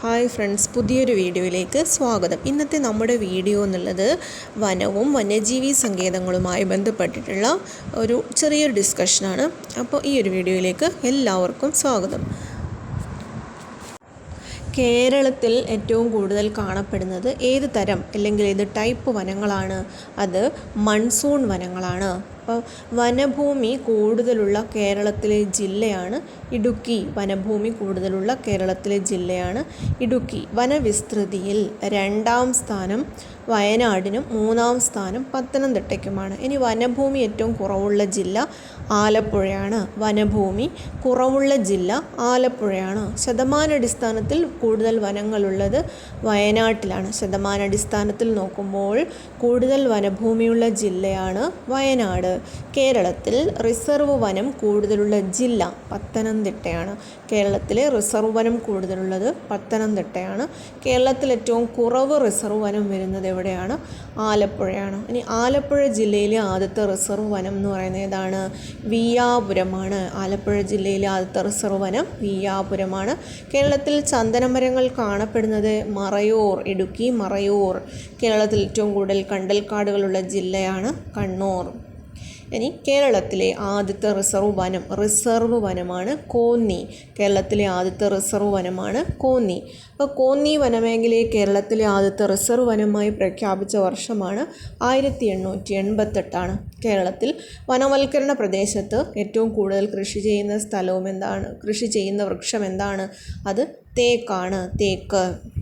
Hi friends പുതിയൊരു വീഡിയോയിലേക്ക് സ്വാഗതം. ഇന്നത്തെ നമ്മുടെ വീഡിയോ എന്നുള്ളത് വനവും വന്യജീവി സങ്കേതങ്ങളുമായി ബന്ധപ്പെട്ടിട്ടുള്ള ഒരു ചെറിയൊരു ഡിസ്കഷനാണ് അപ്പോൾ ഈ ഒരു വീഡിയോയിലേക്ക് എല്ലാവർക്കും സ്വാഗതം. കേരളത്തിൽ ഏറ്റവും കൂടുതൽ കാണപ്പെടുന്നത് ഏത് തരം അല്ലെങ്കിൽ ഏത് ടൈപ്പ് വനങ്ങളാണ്? അത് മൺസൂൺ വനങ്ങളാണ്. അപ്പോൾ വനഭൂമി കൂടുതലുള്ള കേരളത്തിലെ ജില്ലയാണ് ഇടുക്കി. വനഭൂമി കൂടുതലുള്ള കേരളത്തിലെ ജില്ലയാണ് ഇടുക്കി. വനവിസ്തൃതിയിൽ രണ്ടാം സ്ഥാനം വയനാടിനും മൂന്നാം സ്ഥാനം പത്തനംതിട്ടയ്ക്കുമാണ്. ഇനി വനഭൂമി ഏറ്റവും കുറവുള്ള ജില്ല ആലപ്പുഴയാണ്. വനഭൂമി കുറവുള്ള ജില്ല ആലപ്പുഴയാണ്. ശതമാനാടിസ്ഥാനത്തിൽ കൂടുതൽ വനങ്ങളുള്ളത് വയനാട്ടിലാണ്. ശതമാനാടിസ്ഥാനത്തിൽ നോക്കുമ്പോൾ കൂടുതൽ വനഭൂമിയുള്ള ജില്ലയാണ് വയനാട്. കേരളത്തിൽ റിസർവ് വനം കൂടുതലുള്ള ജില്ല പത്തനംതിട്ടയാണ്. കേരളത്തിലെ റിസർവ് വനം കൂടുതലുള്ളത് പത്തനംതിട്ടയാണ്. കേരളത്തിൽ ഏറ്റവും കുറവ് റിസർവ് വനം വരുന്നത് എവിടെയാണ്? ആലപ്പുഴയാണ്. ഇനി ആലപ്പുഴ ജില്ലയിലെ ആദ്യത്തെ റിസർവ് വനം എന്ന് പറയുന്നത് ഏതാണ്? വിയാപുരമാണ്. ആലപ്പുഴ ജില്ലയിലെ ആദ്യത്തെ റിസർവ് വനം വിയാപുരമാണ്. കേരളത്തിൽ ചന്ദനമരങ്ങൾ കാണപ്പെടുന്നത് മറയൂർ ഇടുക്കി മറയൂർ. കേരളത്തിൽ ഏറ്റവും കൂടുതൽ കണ്ടൽക്കാടുകളുള്ള ജില്ലയാണ് കണ്ണൂർ. ഇനി കേരളത്തിലെ ആദ്യത്തെ റിസർവ് വനം റിസർവ് വനമാണ് കോന്നി. കേരളത്തിലെ ആദ്യത്തെ റിസർവ് വനമാണ് കോന്നി. അപ്പോൾ കോന്നി വനമേഖലയെ കേരളത്തിലെ ആദ്യത്തെ റിസർവ് വനമായി പ്രഖ്യാപിച്ച വർഷമാണ് ആയിരത്തി എണ്ണൂറ്റി എൺപത്തെട്ടാണ് കേരളത്തിൽ വനവൽക്കരണ പ്രദേശത്ത് ഏറ്റവും കൂടുതൽ കൃഷി ചെയ്യുന്ന സ്ഥലവും എന്താണ്? കൃഷി ചെയ്യുന്ന വൃക്ഷം എന്താണ്? അത് തേക്കാണ്. തേക്ക്.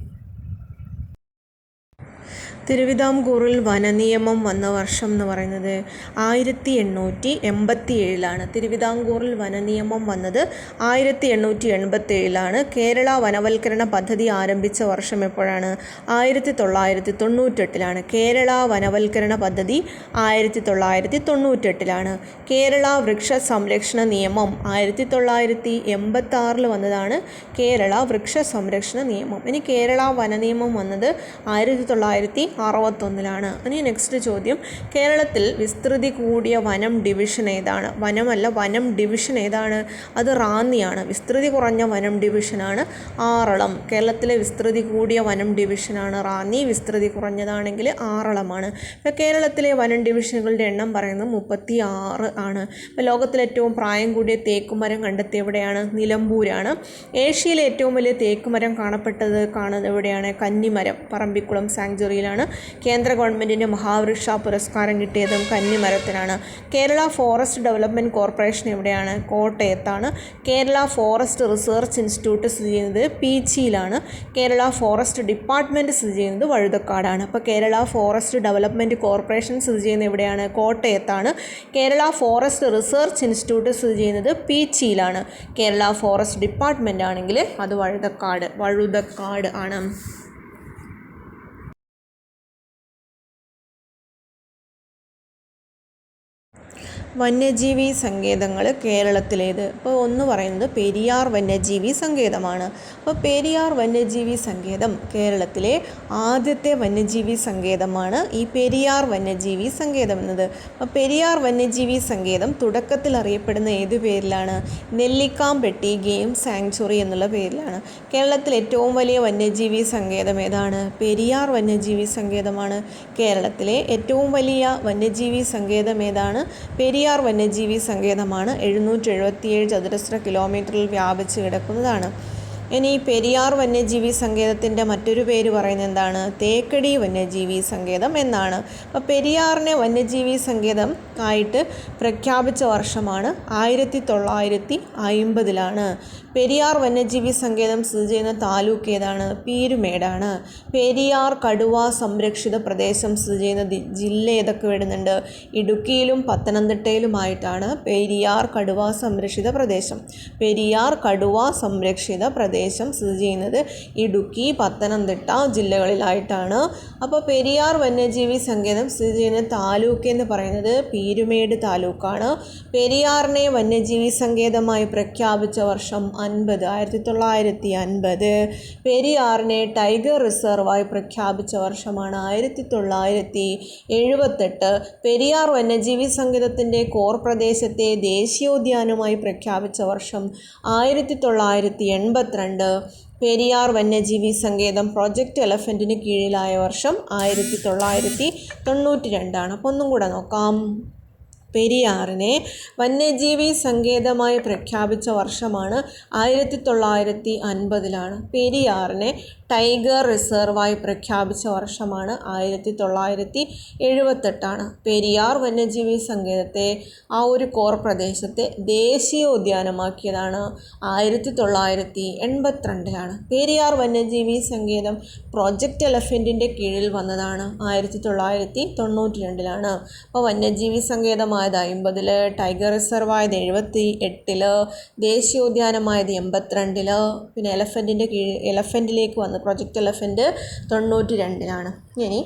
തിരുവിതാംകൂറിൽ വനനിയമം വന്ന വർഷം എന്ന് പറയുന്നത് ആയിരത്തി എണ്ണൂറ്റി എൺപത്തി ഏഴിലാണ് തിരുവിതാംകൂറിൽ വനനിയമം വന്നത് ആയിരത്തി എണ്ണൂറ്റി എൺപത്തി ഏഴിലാണ് കേരള വനവൽക്കരണ പദ്ധതി ആരംഭിച്ച വർഷം എപ്പോഴാണ്? ആയിരത്തി തൊള്ളായിരത്തി തൊണ്ണൂറ്റെട്ടിലാണ് കേരള വനവൽക്കരണ പദ്ധതി ആയിരത്തി തൊള്ളായിരത്തി തൊണ്ണൂറ്റെട്ടിലാണ് കേരള വൃക്ഷ സംരക്ഷണ നിയമം ആയിരത്തി തൊള്ളായിരത്തി എൺപത്തി ആറിൽ വന്നതാണ് കേരള വൃക്ഷ സംരക്ഷണ നിയമം. ഇനി കേരള വനനിയമം വന്നത് ആയിരത്തി തൊള്ളായിരത്തി അറുപത്തൊന്നിലാണ്. ഇനി നെക്സ്റ്റ് ചോദ്യം. കേരളത്തിൽ വിസ്തൃതി കൂടിയ വനം ഡിവിഷൻ ഏതാണ്? വനമല്ല വനം ഡിവിഷൻ ഏതാണ്? അത് റാന്നിയാണ്. വിസ്തൃതി കുറഞ്ഞ വനം ഡിവിഷനാണ് ആറളം. കേരളത്തിലെ വിസ്തൃതി കൂടിയ വനം ഡിവിഷനാണ് റാന്നി. വിസ്തൃതി കുറഞ്ഞതാണെങ്കിൽ ആറളമാണ്. ഇപ്പോൾ കേരളത്തിലെ വനം ഡിവിഷനുകളുടെ എണ്ണം പറയുന്നത് മുപ്പത്തി ആറ് ആണ്. ഇപ്പോൾ ലോകത്തിലെ ഏറ്റവും പ്രായം കൂടിയ തേക്കുമരം കണ്ടെത്തിയ എവിടെയാണ്? നിലമ്പൂരാണ്. ഏഷ്യയിലെ ഏറ്റവും വലിയ തേക്കുമരം കാണപ്പെട്ടത് കാണുന്നത് എവിടെയാണ്? കന്നിമരം പറമ്പിക്കുളം സാങ്ച്വറിയിലാണ്. കേന്ദ്ര ഗവൺമെന്റിന്റെ മഹാവൃക്ഷ പുരസ്കാരം കിട്ടിയതും കന്നിമരത്തിനാണ്. കേരള ഫോറസ്റ്റ് ഡെവലപ്മെന്റ് കോർപ്പറേഷൻ എവിടെയാണ് കോട്ടയത്താണ്. കേരള ഫോറസ്റ്റ് റിസർച്ച് ഇൻസ്റ്റിറ്റ്യൂട്ട് സ്ഥിതി ചെയ്യുന്നത് പീച്ചിയിലാണ്. കേരള ഫോറസ്റ്റ് ഡിപ്പാർട്ട്മെന്റ് സ്ഥിതി ചെയ്യുന്നത് വഴുതക്കാടാണ്. അപ്പോൾ കേരള ഫോറസ്റ്റ് ഡെവലപ്മെന്റ് കോർപ്പറേഷൻ സ്ഥിതി ചെയ്യുന്നത് എവിടെയാണ് കോട്ടയത്താണ്. കേരള ഫോറസ്റ്റ് റിസർച്ച് ഇൻസ്റ്റിറ്റ്യൂട്ട് സ്ഥിതി ചെയ്യുന്നത് പീച്ചിയിലാണ്. കേരള ഫോറസ്റ്റ് ഡിപ്പാർട്ട്മെന്റ് ആണെങ്കിൽ അത് വഴുതക്കാട് വഴുതക്കാട് ആണ്. വന്യജീവി സങ്കേതങ്ങൾ കേരളത്തിലേത്? അപ്പോൾ ഒന്ന് പറയുന്നത് പെരിയാർ വന്യജീവി സങ്കേതമാണ്. അപ്പോൾ പെരിയാർ വന്യജീവി സങ്കേതം കേരളത്തിലെ ആദ്യത്തെ വന്യജീവി സങ്കേതമാണ് ഈ പെരിയാർ വന്യജീവി സങ്കേതം എന്നത്. അപ്പോൾ പെരിയാർ വന്യജീവി സങ്കേതം തുടക്കത്തിൽ അറിയപ്പെടുന്ന ഏത് പേരിലാണ്? നെല്ലിക്കാമ്പെട്ടി ഗെയിം സാങ്ച്വറി എന്നുള്ള പേരിലാണ്. കേരളത്തിൽ ഏറ്റവും വലിയ വന്യജീവി സങ്കേതം ഏതാണ്? പെരിയാർ വന്യജീവി സങ്കേതമാണ്. കേരളത്തിലെ ഏറ്റവും വലിയ വന്യജീവി സങ്കേതം ഏതാണ്? പെരിയാർ വന്യജീവി സങ്കേതമാണ് എഴുന്നൂറ്റി എഴുപത്തിയേഴ് ചതുരശ്ര കിലോമീറ്ററിൽ വ്യാപിച്ച് കിടക്കുന്നതാണ്. ഇനി പെരിയാർ വന്യജീവി സങ്കേതത്തിന്റെ മറ്റൊരു പേര് പറയുന്നത് എന്താണ്? തേക്കടി വന്യജീവി സങ്കേതം എന്നാണ്. അപ്പോൾ പെരിയാറിനെ വന്യജീവി സങ്കേതം ആയിട്ട് പ്രഖ്യാപിച്ച വർഷമാണ് ആയിരത്തി തൊള്ളായിരത്തി അയിമ്പതിലാണ്. പെരിയാർ വന്യജീവി സങ്കേതം സ്ഥിതി ചെയ്യുന്ന താലൂക്ക് ഏതാണ്? പീരുമേടാണ്. പെരിയാർ കടുവ സംരക്ഷിത പ്രദേശം സ്ഥിതി ചെയ്യുന്ന ജില്ല ഏതൊക്കെ വരുന്നുണ്ട്? ഇടുക്കിയിലും പത്തനംതിട്ടയിലുമായിട്ടാണ് പെരിയാർ കടുവ സംരക്ഷിത പ്രദേശം. പെരിയാർ കടുവ സംരക്ഷിത പ്രദേശം സ്ഥിതി ചെയ്യുന്നത് ഇടുക്കി പത്തനംതിട്ട ജില്ലകളിലായിട്ടാണ്. അപ്പോൾ പെരിയാർ വന്യജീവി സങ്കേതം സ്ഥിതി ചെയ്യുന്ന താലൂക്ക് എന്ന് പറയുന്നത് പീരുമേട് താലൂക്കാണ്. പെരിയാറിനെ വന്യജീവി സങ്കേതമായി പ്രഖ്യാപിച്ച വർഷം അൻപത്. ആയിരത്തി തൊള്ളായിരത്തി അൻപത്. പെരിയാറിനെ ടൈഗർ റിസർവായി പ്രഖ്യാപിച്ച വർഷമാണ് ആയിരത്തി തൊള്ളായിരത്തി എഴുപത്തെട്ട്. പെരിയാർ വന്യജീവി സങ്കേതത്തിന്റെ കോർ പ്രദേശത്തെ ദേശീയോദ്യാനമായി പ്രഖ്യാപിച്ച വർഷം ആയിരത്തി തൊള്ളായിരത്തി എൺപത്തിരണ്ട്. പെരിയാർ വന്യജീവി സങ്കേതം പ്രോജക്റ്റ് എലഫന്റിന് കീഴിലായ വർഷം ആയിരത്തി തൊള്ളായിരത്തി തൊണ്ണൂറ്റി രണ്ടാണ് അപ്പോൾ ഒന്നും കൂടെ നോക്കാം. പെരിയാറിനെ വന്യജീവി സങ്കേതമായി പ്രഖ്യാപിച്ച വർഷമാണ് ആയിരത്തി തൊള്ളായിരത്തി അൻപതിലാണ് പെരിയാറിനെ ടൈഗർ റിസർവായി പ്രഖ്യാപിച്ച വർഷമാണ് ആയിരത്തി തൊള്ളായിരത്തി എഴുപത്തെട്ടാണ് പെരിയാർ വന്യജീവി സങ്കേതത്തെ ആ ഒരു കോർ പ്രദേശത്തെ ദേശീയ ഉദ്യാനമാക്കിയതാണ് ആയിരത്തി തൊള്ളായിരത്തി എൺപത്തിരണ്ടിലാണ് പെരിയാർ വന്യജീവി സങ്കേതം പ്രോജക്റ്റ് എലഫന്റിന്റെ കീഴിൽ വന്നതാണ് ആയിരത്തി തൊള്ളായിരത്തി തൊണ്ണൂറ്റി രണ്ടിലാണ് അപ്പോൾ വന്യജീവി സങ്കേതമായത് അമ്പതിൽ ടൈഗർ റിസർവായത് എഴുപത്തി എട്ടിൽ ദേശീയോദ്യാനമായത് എൺപത്തിരണ്ടിൽ പിന്നെ എലഫന്റിന്റെ കീഴിൽ എലഫന്റിലേക്ക് വന്ന് പ്രൊജക്റ്റ് എലഫന്റ് തൊണ്ണൂറ്റി രണ്ടിലാണ് ഇനി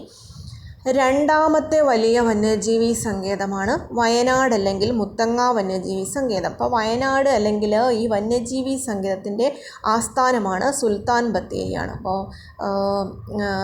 രണ്ടാമത്തെ വലിയ വന്യജീവി സങ്കേതമാണ് വയനാട് അല്ലെങ്കിൽ മുത്തങ്ങ വന്യജീവി സങ്കേതം. അപ്പോൾ വയനാട് അല്ലെങ്കിൽ ഈ വന്യജീവി സങ്കേതത്തിന്റെ ആസ്ഥാനമാണ് സുൽത്താൻ ബത്തേരിയാണ്. അപ്പോൾ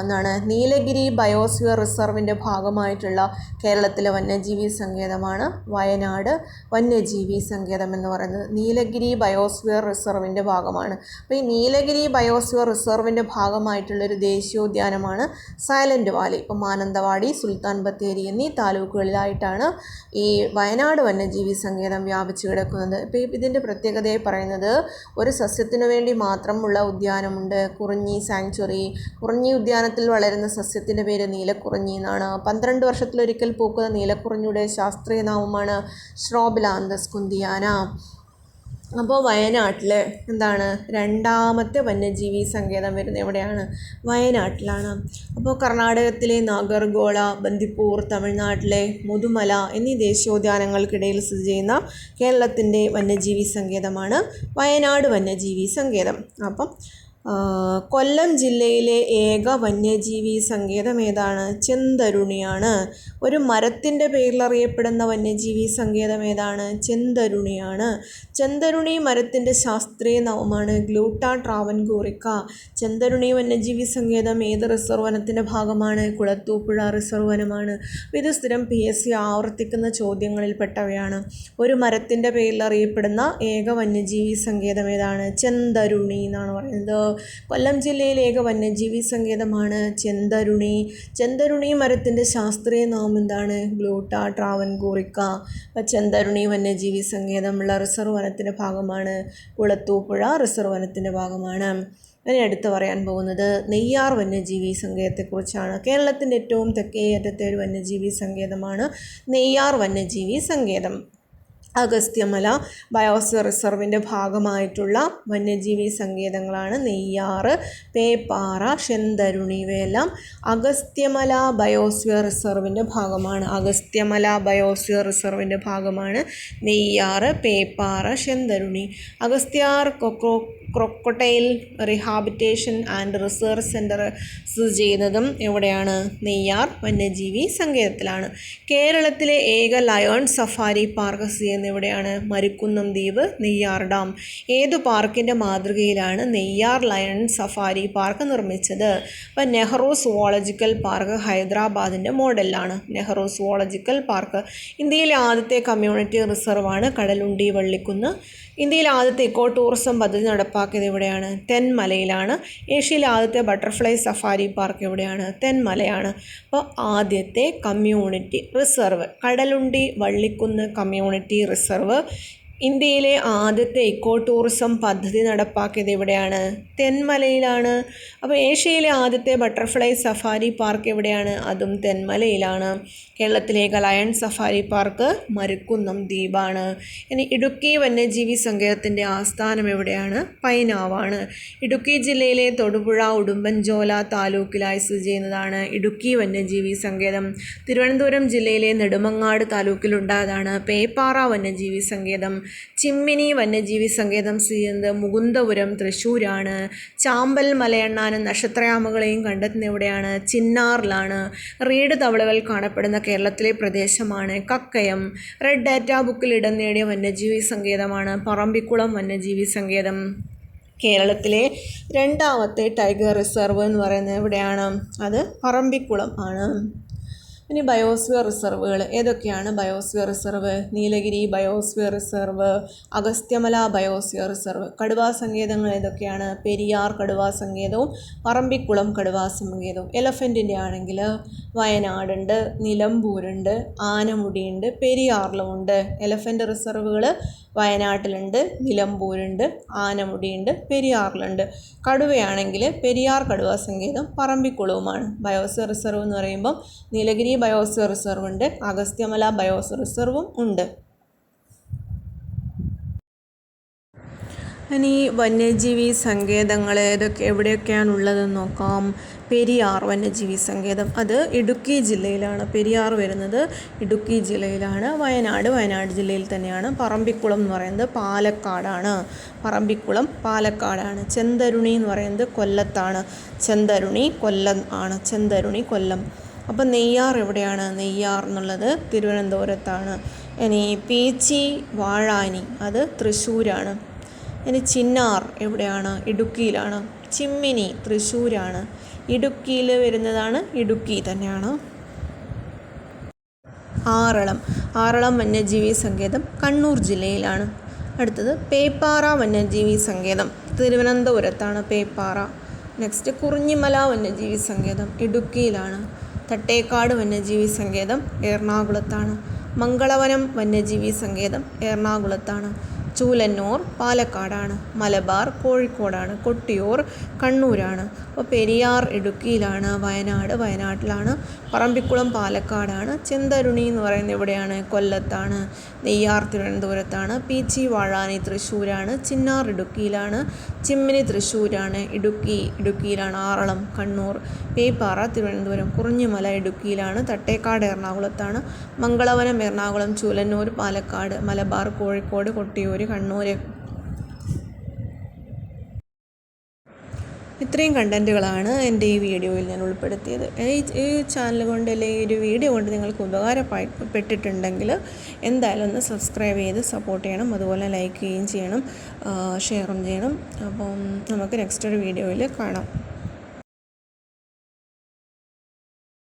എന്താണ് നീലഗിരി ബയോസ്ഫിയർ റിസർവിന്റെ ഭാഗമായിട്ടുള്ള കേരളത്തിലെ വന്യജീവി സങ്കേതമാണ് വയനാട് വന്യജീവി സങ്കേതം എന്ന് പറയുന്നത്. നീലഗിരി ബയോസ്ഫിയർ റിസർവിന്റെ ഭാഗമാണ്. അപ്പോൾ ഈ നീലഗിരി ബയോസ്ഫിയർ റിസർവിന്റെ ഭാഗമായിട്ടുള്ളൊരു ദേശീയോദ്യാനമാണ് സൈലന്റ് വാലി. ഇപ്പോൾ മാനന്തവാടി സുൽത്താൻ ബത്തേരി എന്നീ താലൂക്കുകളിലായിട്ടാണ് ഈ വയനാട് വന്യജീവി സങ്കേതം വ്യാപിച്ചു കിടക്കുന്നത്. ഇപ്പോൾ ഇതിന്റെ പ്രത്യേകതയായി പറയുന്നത് ഒരു സസ്യത്തിനു വേണ്ടി മാത്രമുള്ള ഉദ്യാനമുണ്ട്. കുറഞ്ഞി സാങ്ച്വറി. കുറഞ്ഞി ഉദ്യാനത്തിൽ വളരുന്ന സസ്യത്തിന്റെ പേര് നീലക്കുറിഞ്ഞി എന്നാണ്. പന്ത്രണ്ട് വർഷത്തിലൊരിക്കൽ പൂക്കുന്ന നീലക്കുറിഞ്ഞിയുടെ ശാസ്ത്രീയ നാമമാണ് ശ്രോബിലാന്തസ് കുന്തിയാന അപ്പോൾ വയനാട്ടിൽ എന്താണ് രണ്ടാമത്തെ വന്യജീവി സങ്കേതം വരുന്നത് എവിടെയാണ്? വയനാട്ടിലാണ്. അപ്പോൾ കർണാടകത്തിലെ നാഗർഗോള ബന്ദിപ്പൂർ തമിഴ്നാട്ടിലെ മുതുമല എന്നീ ദേശീയോദ്യാനങ്ങൾക്കിടയിൽ സ്ഥിതി ചെയ്യുന്ന കേരളത്തിന്റെ വന്യജീവി സങ്കേതമാണ് വയനാട് വന്യജീവി സങ്കേതം. അപ്പം കൊല്ലം ജില്ലയിലെ ഏക വന്യജീവി സങ്കേതം ഏതാണ്? ചെന്തരുണിയാണ്. ഒരു മരത്തിന്റെ പേരിൽ അറിയപ്പെടുന്ന വന്യജീവി സങ്കേതം ഏതാണ്? ചെന്തരുണിയാണ്. ചെന്തരുണി മരത്തിന്റെ ശാസ്ത്രീയ നാമമാണ് ട്രാവൻ ട്രാവൻകൂറിക്ക. ചെന്തരുണി വന്യജീവി സങ്കേതം ഏത് റിസർവ് വനത്തിന്റെ ഭാഗമാണ്? കുളത്തൂപ്പുഴ റിസർവ് വനമാണ്. ഇത് സ്ഥിരം പി എസ് സി ആവർത്തിക്കുന്ന ചോദ്യങ്ങളിൽപ്പെട്ടവയാണ്. ഒരു മരത്തിന്റെ പേരിൽ അറിയപ്പെടുന്ന ഏക വന്യജീവി സങ്കേതം ഏതാണ്? ചെന്തരുണി എന്നാണ് പറയുന്നത്. കൊല്ലം ജില്ലയിലെ ഏക വന്യജീവി സങ്കേതമാണ് ചെന്തരുണി. ചെന്തരുണി മരത്തിന്റെ ശാസ്ത്രീയ നാമം എന്താണ്? ഗ്ലൂട്ട ട്രാവൻകൂറിക്ക അപ്പം ചെന്തരുണി വന്യജീവി സങ്കേതമുള്ള റിസർവ് വനത്തിന്റെ ഭാഗമാണ് കുളത്തൂപ്പുഴ റിസർവ് വനത്തിന്റെ ഭാഗമാണ്. ഇനി അടുത്ത് പറയാൻ പോകുന്നത് നെയ്യാർ വന്യജീവി സങ്കേതത്തെക്കുറിച്ചാണ്. കേരളത്തിന്റെ ഏറ്റവും തെക്കേ അറ്റത്തെ ഒരു വന്യജീവി സങ്കേതമാണ് നെയ്യാർ വന്യജീവി സങ്കേതം. അഗസ്ത്യമല ബയോസ്ഫിയർ റിസർവിന്റെ ഭാഗമായിട്ടുള്ള വന്യജീവി സങ്കേതങ്ങളാണ് നെയ്യാറ് പേപ്പാറ ശെന്തരുണി ഇവയെല്ലാം അഗസ്ത്യമല ബയോസ്ഫിയർ റിസർവിന്റെ ഭാഗമാണ്. അഗസ്ത്യമല ബയോസ്ഫിയർ റിസർവിന്റെ ഭാഗമാണ് Neyyar Peppara Shendurney Agasthyar cocoa crocodile rehabilitation and research centre സ്ഥിതി ചെയ്യുന്നതും എവിടെയാണ് നെയ്യാർ വന്യജീവി സങ്കേതത്തിലാണ്. കേരളത്തിലെ ഏക ലയോൺ സഫാരി പാർക്ക് സ്ഥിതി ചെയ്യുന്നത് എവിടെയാണ് മരുക്കുന്നം ദ്വീപ് നെയ്യാർ ഡാം. ഏത് പാർക്കിന്റെ മാതൃകയിലാണ് നെയ്യാർ ലയൺ സഫാരി പാർക്ക് നിർമ്മിച്ചത്? അപ്പം നെഹ്റു സുവോളജിക്കൽ പാർക്ക് ഹൈദരാബാദിന്റെ മോഡലാണ് നെഹ്റു സുവോളജിക്കൽ പാർക്ക് ഇന്ത്യയിലെ ആദ്യത്തെ കമ്മ്യൂണിറ്റി റിസർവാണ് കടലുണ്ടി വള്ളിക്കുന്ന്. ഇന്ത്യയിലെ ആദ്യത്തെ ഇക്കോ ടൂറിസം പദ്ധതി നടപ്പാക്കിയത് എവിടെയാണ്? തെന്മലയിലാണ്. ഏഷ്യയിലെ ആദ്യത്തെ ബട്ടർഫ്ലൈ സഫാരി പാർക്ക് എവിടെയാണ്? തെന്മലയാണ്. അപ്പോൾ ആദ്യത്തെ community reserve Kadalundi Vallikkunnu community reserve ഇന്ത്യയിലെ ആദ്യത്തെ ഇക്കോ ടൂറിസം പദ്ധതി നടപ്പാക്കിയത് എവിടെയാണ്? തെന്മലയിലാണ്. അപ്പോൾ ഏഷ്യയിലെ ആദ്യത്തെ ബട്ടർഫ്ലൈ സഫാരി പാർക്ക് എവിടെയാണ്? അതും തെന്മലയിലാണ്. കേരളത്തിലെ ലയൺ സഫാരി പാർക്ക് മരുക്കുന്നം ദ്വീപാണ്. ഇനി ഇടുക്കി വന്യജീവി സങ്കേതത്തിന്റെ ആസ്ഥാനം എവിടെയാണ്? പൈനാവാണ്. ഇടുക്കി ജില്ലയിലെ തൊടുപുഴ ഉടുമ്പൻചോല താലൂക്കിലായി സ്ഥിതി ചെയ്യുന്നതാണ് ഇടുക്കി വന്യജീവി സങ്കേതം. തിരുവനന്തപുരം ജില്ലയിലെ നെടുമങ്ങാട് താലൂക്കിലുണ്ടായതാണ് പേപ്പാറ വന്യജീവി സങ്കേതം. ചിമ്മിനി വന്യജീവി സങ്കേതം സ്ഥിതി ചെയ്യുന്നത് മുകുന്ദപുരം തൃശ്ശൂരാണ്. ചാമ്പൽ മലയണ്ണാനും നക്ഷത്രയാമകളെയും കണ്ടെത്തുന്ന എവിടെയാണ്? ചിന്നാറിലാണ്. റീഡ് തവളകൾ കാണപ്പെടുന്ന കേരളത്തിലെ പ്രദേശമാണ് കക്കയം. റെഡ് ഡാറ്റ ബുക്കിൽ ഇടം നേടിയ വന്യജീവി സങ്കേതമാണ് പറമ്പിക്കുളം വന്യജീവി സങ്കേതം. കേരളത്തിലെ രണ്ടാമത്തെ ടൈഗർ റിസർവ് എന്ന് പറയുന്നത് എവിടെയാണ്? അത് പറമ്പിക്കുളം ആണ്. ഇനി ബയോസ്ഫിയർ റിസർവുകൾ ഏതൊക്കെയാണ് biosphere reserve? Nilgiri biosphere reserve Agasthyamala biosphere reserve. കടുവാ സങ്കേതങ്ങൾ ഏതൊക്കെയാണ്? പെരിയാർ കടുവാ സങ്കേതവും പറമ്പിക്കുളം കടുവാ സങ്കേതവും. എലഫന്റിന്റെ ആണെങ്കിൽ വയനാടുണ്ട് നിലമ്പൂരുണ്ട് ആനമുടിയുണ്ട് പെരിയാറിലുമുണ്ട്. എലഫന്റ് റിസർവുകൾ വയനാട്ടിലുണ്ട് നിലമ്പൂരുണ്ട് ആനമുടിയുണ്ട് പെരിയാറിലുണ്ട്. കടുവയാണെങ്കിൽ പെരിയാർ കടുവ സങ്കേതം പറമ്പിക്കുളവുമാണ്. ബയോസ്ഫിയർ റിസർവ് എന്ന് പറയുമ്പം നീലഗിരി ബയോസ്ഫിയർ റിസർവ് ഉണ്ട് അഗസ്ത്യമല ബയോസ്ഫിയർ റിസർവും ഉണ്ട്. ഇനി വന്യജീവി സങ്കേതങ്ങൾ ഏതൊക്കെ എവിടെയൊക്കെയാണ് ഉള്ളതെന്ന് നോക്കാം. പെരിയാർ വന്യജീവി സങ്കേതം. അത് ഇടുക്കി ജില്ലയിലാണ്. പെരിയാർ വരുന്നത് ഇടുക്കി ജില്ലയിലാണ്. വയനാട് വയനാട് ജില്ലയിൽ തന്നെയാണ്. പറമ്പിക്കുളം എന്ന് പറയുന്നത് പാലക്കാടാണ്. പറമ്പിക്കുളം പാലക്കാടാണ്. ചെന്തരുണി എന്ന് പറയുന്നത് കൊല്ലത്താണ്. ചെന്തരുണി കൊല്ലം ആണ്. ചെന്തരുണി കൊല്ലം. അപ്പം നെയ്യാർ എവിടെയാണ്? നെയ്യാർ എന്നുള്ളത് തിരുവനന്തപുരത്താണ്. ഇനി പീച്ചി വാഴാനി. അത് തൃശ്ശൂരാണ്. ഇനി ചിന്നാർ എവിടെയാണ്? ഇടുക്കിയിലാണ്. ചിമ്മിനി തൃശ്ശൂരാണ്. ഇടുക്കിയിൽ വരുന്നതാണ് ഇടുക്കി തന്നെയാണ്. ആറളം. ആറളം വന്യജീവി സങ്കേതം കണ്ണൂർ ജില്ലയിലാണ്. അടുത്തത് പേപ്പാറ വന്യജീവി സങ്കേതം. തിരുവനന്തപുരത്താണ് പേപ്പാറ. നെക്സ്റ്റ് കുറിഞ്ഞിമല വന്യജീവി സങ്കേതം ഇടുക്കിയിലാണ്. തട്ടേക്കാട് വന്യജീവി സങ്കേതം എറണാകുളത്താണ്. മംഗളവനം വന്യജീവി സങ്കേതം എറണാകുളത്താണ്. ചൂലന്നൂർ പാലക്കാടാണ്. മലബാർ കോഴിക്കോടാണ്. കൊട്ടിയൂർ കണ്ണൂരാണ്. അപ്പോൾ പെരിയാർ ഇടുക്കിയിലാണ്. വയനാട് വയനാട്ടിലാണ്. പറമ്പിക്കുളം പാലക്കാടാണ്. ചെന്തരുണി എന്ന് പറയുന്നത് എവിടെയാണ്? കൊല്ലത്താണ്. നെയ്യാർ തിരുവനന്തപുരത്താണ്. പീച്ചി വാഴാനി തൃശ്ശൂരാണ്. ചിന്നാർ ഇടുക്കിയിലാണ്. ചിമ്മിനി തൃശ്ശൂരാണ്. ഇടുക്കി ഇടുക്കിയിലാണ്. ആറളം കണ്ണൂർ പേപ്പാറ തിരുവനന്തപുരം കുറിഞ്ഞിമല ഇടുക്കിയിലാണ്. തട്ടേക്കാട് എറണാകുളത്താണ്. മംഗളവനം എറണാകുളം ചൂലന്നൂർ പാലക്കാട് മലബാർ കോഴിക്കോട് കൊട്ടിയൂർ കണ്ണൂർ ഇത്രയും കണ്ടന്റുകളാണ് എന്റെ ഈ വീഡിയോയിൽ ഞാൻ ഉൾപ്പെടുത്തിയത്. ഈ ചാനൽ കൊണ്ട് അല്ലെങ്കിൽ ഈ ഒരു വീഡിയോ കൊണ്ട് നിങ്ങൾക്ക് ഉപകാരപ്പെട്ടിട്ടുണ്ടെങ്കിൽ എന്തായാലും ഒന്ന് സബ്സ്ക്രൈബ് ചെയ്ത് സപ്പോർട്ട് ചെയ്യണം. അതുപോലെ ലൈക്ക് ചെയ്യുകയും ചെയ്യണം ഷെയറും ചെയ്യണം. അപ്പം നമുക്ക് നെക്സ്റ്റ് ഒരു വീഡിയോയിൽ കാണാം.